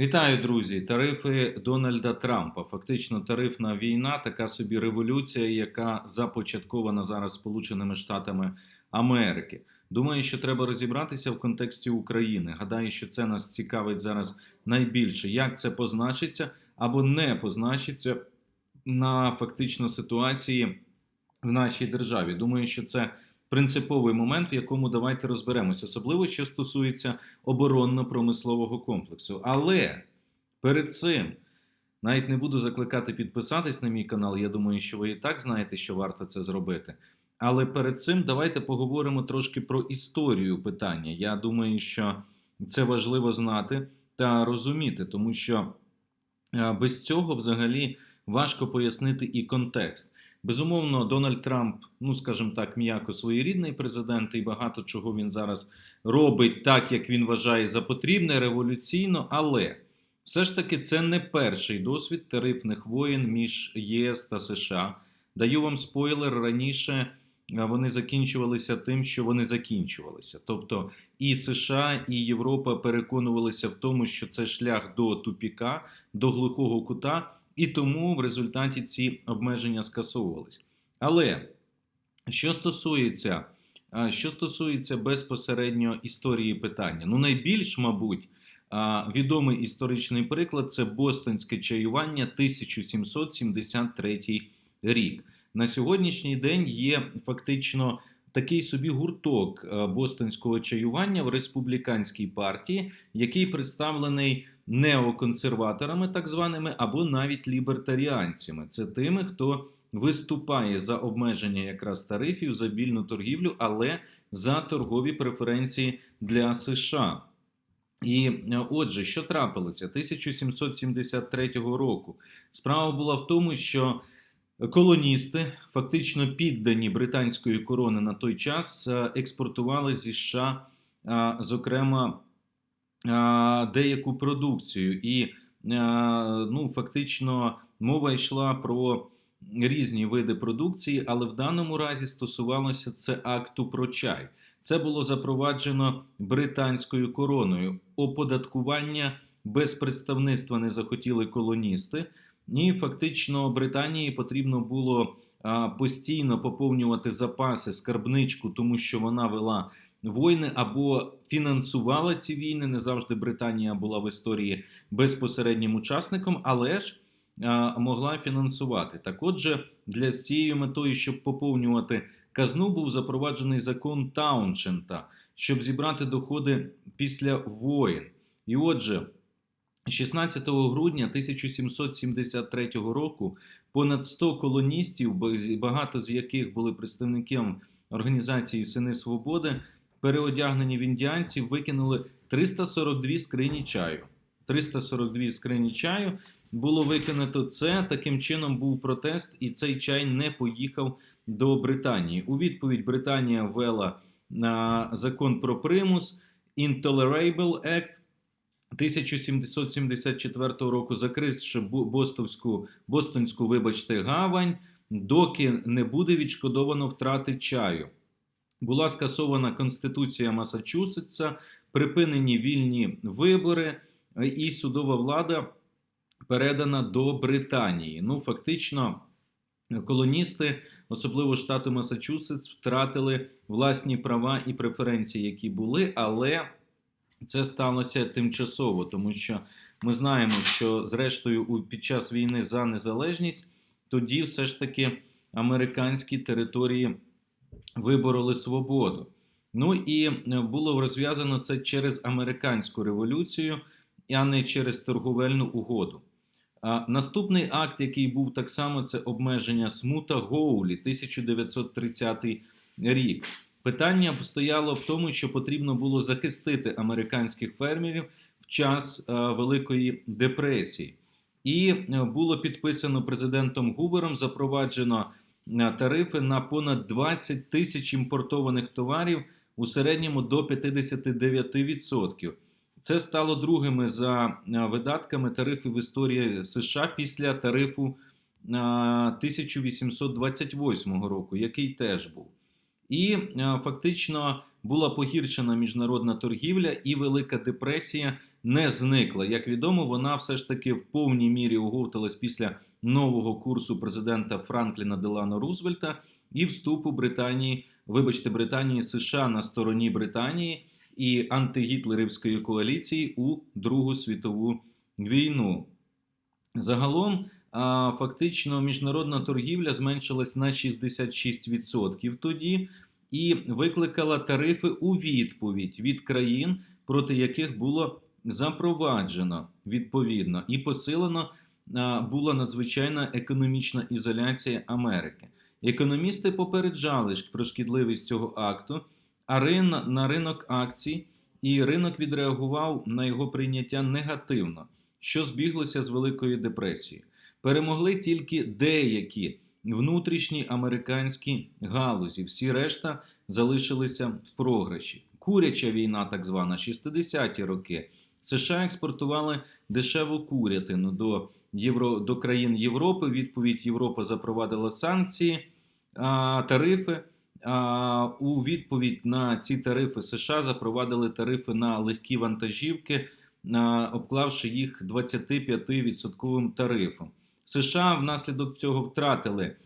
Вітаю, друзі! Тарифи Дональда Трампа. Фактично, тарифна війна, така собі революція, яка започаткована зараз Сполученими Штатами Америки. Думаю, що треба розібратися в контексті України. Гадаю, що це нас цікавить зараз найбільше. Як це позначиться або не позначиться на фактично ситуації в нашій державі? Думаю, що це принциповий момент, в якому давайте розберемося, особливо що стосується оборонно-промислового комплексу. Але перед цим навіть не буду закликати підписатись на мій канал. Я думаю, що ви і так знаєте, що варто це зробити. Але перед цим давайте поговоримо трошки про історію питання. Я думаю, що це важливо знати та розуміти, тому що без цього взагалі важко пояснити і контекст. Безумовно, Дональд Трамп, ну скажімо так, м'яко своєрідний президент, і багато чого він зараз робить так, як він вважає за потрібне, революційно, але все ж таки це не перший досвід тарифних воєн між ЄС та США. Даю вам спойлер раніше. Вони закінчувалися тим, що вони закінчувалися. Тобто і США, і Європа переконувалися в тому, що це шлях до тупіка, до глухого кута, і тому в результаті ці обмеження скасовувались. Але що стосується, що стосується безпосередньо історії питання, ну найбільш, мабуть, відомий історичний приклад це Бостонське чаювання 1773 рік. На сьогоднішній день є фактично такий собі гурток е, бостонського чаювання в республіканській партії, який представлений неоконсерваторами, так званими, або навіть лібертаріанцями. Це тими, хто виступає за обмеження якраз тарифів, за вільну торгівлю, але за торгові преференції для США. І е, отже, що трапилося 1773 року? Справа була в тому, що колоністи, фактично піддані британської корони на той час, е, експортували зі США, е, зокрема, е, деяку продукцію. І ну, фактично мова йшла про різні види продукції, але в даному разі стосувалося це акту про чай. Це було запроваджено британською короною. Оподаткування без представництва не захотіли колоністи. І фактично Британії потрібно було постійно поповнювати запаси, скарбничку, тому що вона вела війни або фінансувала ці війни. Не завжди Британія була в історії безпосереднім учасником, але ж могла фінансувати. Так, отже, для цією метою, щоб поповнювати казну, був запроваджений закон Тауншента, щоб зібрати доходи після воїн. І отже. 16 грудня 1773 року понад 100 колоністів, багато з яких були представниками організації Сини Свободи, переодягнені в індіанців, викинули 342 скрині чаю. 342 скрині чаю було викинуто це. Таким чином був протест, і цей чай не поїхав до Британії. У відповідь Британія ввела закон про примус Intolerable Act. 1774 року закривши Бостонську, Бостонську, вибачте, гавань, доки не буде відшкодовано втрати чаю. Була скасована Конституція Масачусетса, припинені вільні вибори, і судова влада передана до Британії. Ну, фактично, колоністи, особливо штату Масачусетс, втратили власні права і преференції, які були, але це сталося тимчасово, тому що ми знаємо, що зрештою під час війни за незалежність тоді все ж таки американські території вибороли свободу. Ну і е, було розв'язано це через американську революцію, а не через торговельну угоду. А наступний акт, який був так само, це обмеження смута Гоулі 1930 рік. Питання стояло в тому, що потрібно було захистити американських фермерів в час е, Великої депресії, і е, було підписано президентом Гувером запроваджено е, тарифи на понад 20 тисяч імпортованих товарів у середньому до 59%. Це стало другими за видатками тарифів в історії США після тарифу е, 1828 року, який теж був. І е, фактично була погіршена міжнародна торгівля, і Велика депресія не зникла. Як відомо, вона все ж таки в повній мірі оговталась після нового курсу президента Франкліна Делано Рузвельта і вступу Британії, вибачте, Британії США на стороні Британії і антигітлерівської коаліції у Другу світову війну. Загалом, фактично, міжнародна торгівля зменшилась на 66% тоді і викликала тарифи у відповідь від країн, проти яких було запроваджено відповідно і посилено була надзвичайна економічна ізоляція Америки. Економісти попереджали про шкідливість цього акту, а на ринок акцій і ринок відреагував на його прийняття негативно, що збіглося з Великою депресією. Перемогли тільки деякі внутрішні американські галузі. Всі решта залишилися в програші. Куряча війна, так звана, 60-ті роки. США експортували дешеву курятину до Євро, до країн Європи. Відповідь Європа запровадила санкції, а, тарифи. А, у відповідь на ці тарифи США запровадили тарифи на легкі вантажівки, а, обклавши їх 25% тарифом. США внаслідок цього втратили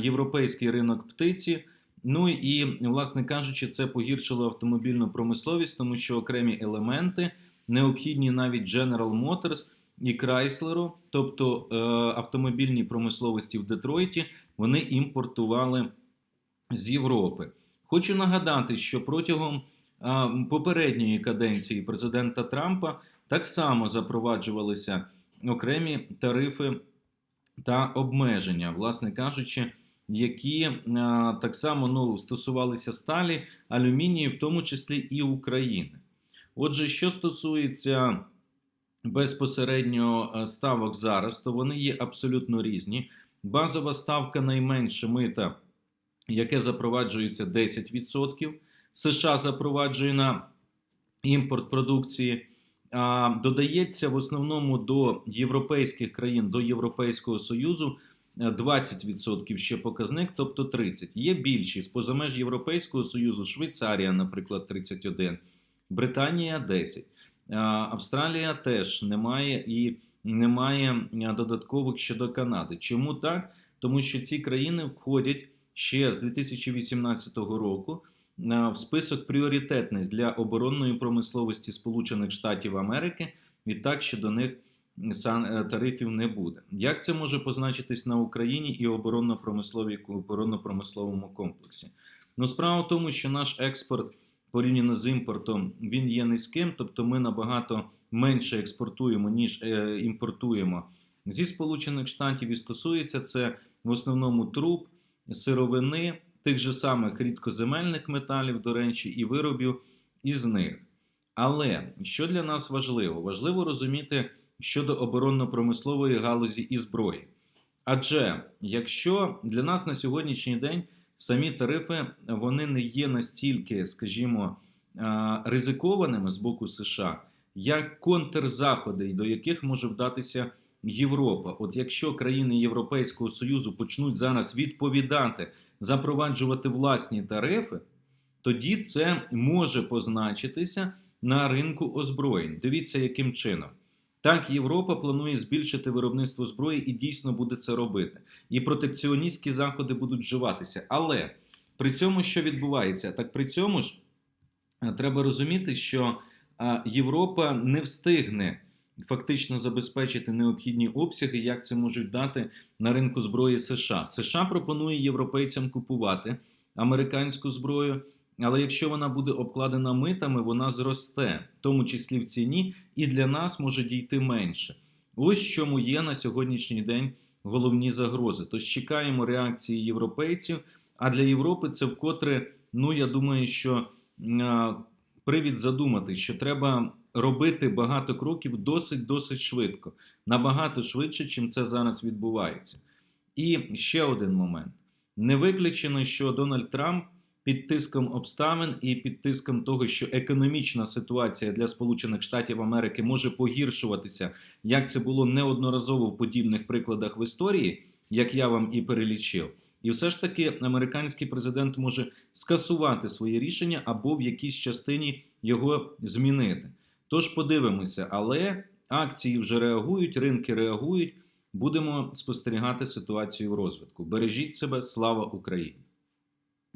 європейський ринок птиці. Ну і, власне кажучи, це погіршило автомобільну промисловість, тому що окремі елементи необхідні навіть General Motors і Chrysler, тобто е, автомобільній промисловості в Детройті, вони імпортували з Європи. Хочу нагадати, що протягом а, попередньої каденції президента Трампа так само запроваджувалися окремі тарифи та обмеження, власне кажучи, які так само ну, стосувалися сталі, алюмінію, в тому числі і України. Отже, що стосується безпосередньо е, ставок зараз, то вони є абсолютно різні. Базова ставка найменше мита, яке запроваджується 10%. США запроваджує на імпорт продукції. Додається в основному до європейських країн, до Європейського Союзу е, 20% ще показник, тобто 30%. Є більшість поза меж Європейського Союзу, Швейцарія, наприклад, 31%, Британія 10%. Австралія теж немає і немає додаткових щодо Канади. Чому так? Тому що ці країни входять ще з 2018 року в список пріоритетних для оборонної промисловості Сполучених Штатів Америки. Відтак, що до них е, тарифів не буде. Як це може позначитись на Україні і оборонно-промисловому комплексі? Ну, справа в тому, що наш експорт порівняно з імпортом він є низьким, тобто ми набагато менше експортуємо, ніж е, імпортуємо зі Сполучених Штатів. І стосується це в основному труб, сировини, тих же самих рідкоземельних металів, до речі, і виробів із них. Але що для нас важливо? Важливо розуміти щодо оборонно-промислової галузі і зброї. Адже якщо для нас на сьогоднішній день самі тарифи вони не є настільки, скажімо, ризикованими з боку США, як контрзаходи, до яких може вдатися Європа. От якщо країни Європейського Союзу почнуть зараз відповідати, запроваджувати власні тарифи, тоді це може позначитися на ринку озброєнь. Дивіться, яким чином. Так, Європа планує збільшити виробництво зброї і дійсно буде це робити. І протекціоністські заходи будуть вживатися. Але при цьому що відбувається? Так при цьому ж е, треба розуміти, що е, Європа не встигне фактично забезпечити необхідні обсяги, як це можуть дати на ринку зброї США. США пропонує європейцям купувати американську зброю. Але якщо вона буде обкладена митами, вона зросте, в тому числі в ціні, і для нас може дійти менше. Ось чому є на сьогоднішній день головні загрози. Тож чекаємо реакції європейців. А для Європи це вкотре, ну я думаю, що привід задумати, що треба робити багато кроків досить досить швидко, набагато швидше, чим це зараз відбувається. І ще один момент: не виключено, що Дональд Трамп під тиском обставин і під тиском того, що економічна ситуація для Сполучених Штатів Америки може погіршуватися, як це було неодноразово в подібних прикладах в історії, як я вам і перелічив. І все ж таки американський президент може скасувати своє рішення або в якійсь частині його змінити. Тож подивимося, але акції вже реагують, ринки реагують. Будемо спостерігати ситуацію в розвитку. Бережіть себе, слава Україні!